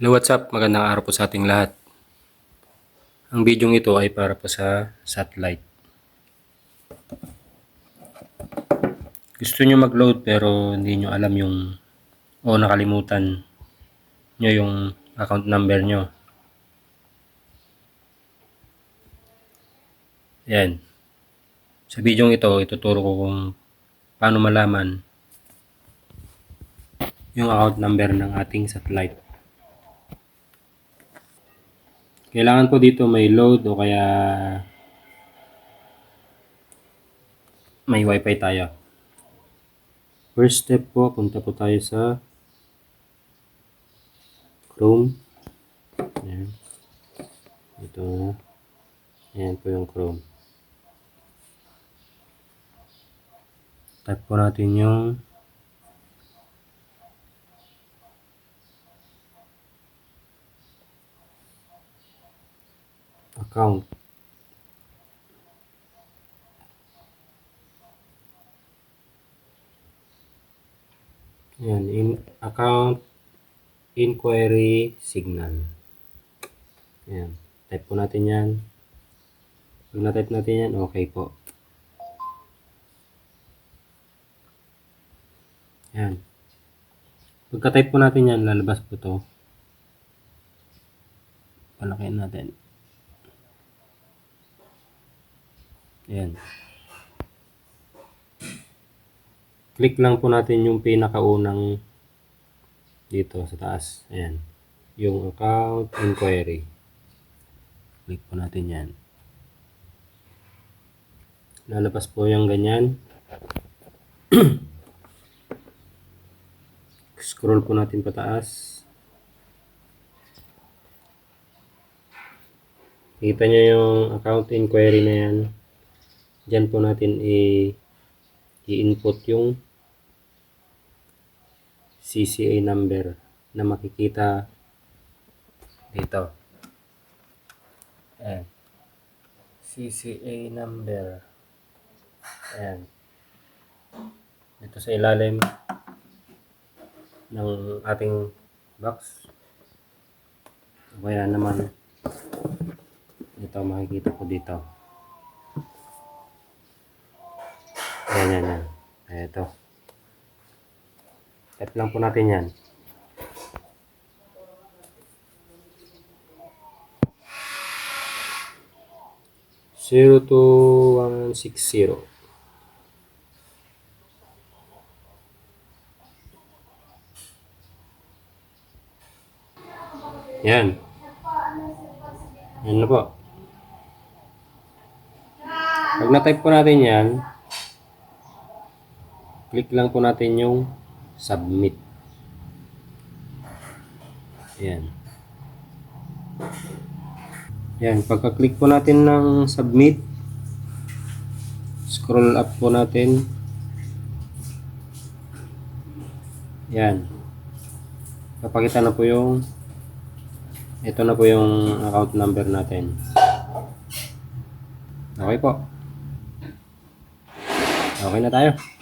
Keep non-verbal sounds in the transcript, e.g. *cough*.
Hello, what's up? Magandang araw po sa ating lahat. Ang video ito ay para po sa satellite. Gusto nyo mag-load pero hindi nyo alam yung o nakalimutan nyo yung account number nyo. Yan. Sa video ito, ituturo ko kung paano malaman yung account number ng ating satellite. Kailangan po dito may load o kaya may wifi tayo. First step po, punta po tayo sa Chrome. Ayan. Ito. Ayan po yung Chrome. Type po natin yung account. Yan, in account inquiry signal. Yan, type po natin yan. Pag na-type natin yan, okay po. Yan. Pagka-type po natin yan, lalabas po to. Palakihan natin. Ayan. Click lang po natin yung pinakaunang dito sa taas. Ayan. Yung account inquiry. Click po natin yan. Lalabas po yung ganyan. *clears throat* Scroll po natin pataas. Kita nyo yung account inquiry na yan. Diyan po natin i-input yung CCA number na makikita dito. Ayan. CCA number. Ayan. Dito sa ilalim ng ating box. Kaya naman ito makikita ko dito. Ayan, yan, yan. Ito. Type lang po natin yan. Zero two one six zero. Yan. Yan na po. Pag na-type po natin yan, click lang po natin yung submit. Yan. Yan, pagka-click po natin ng submit, scroll up po natin. Yan. Papakita na po yung ito na po yung account number natin. Okay po. Okay na tayo.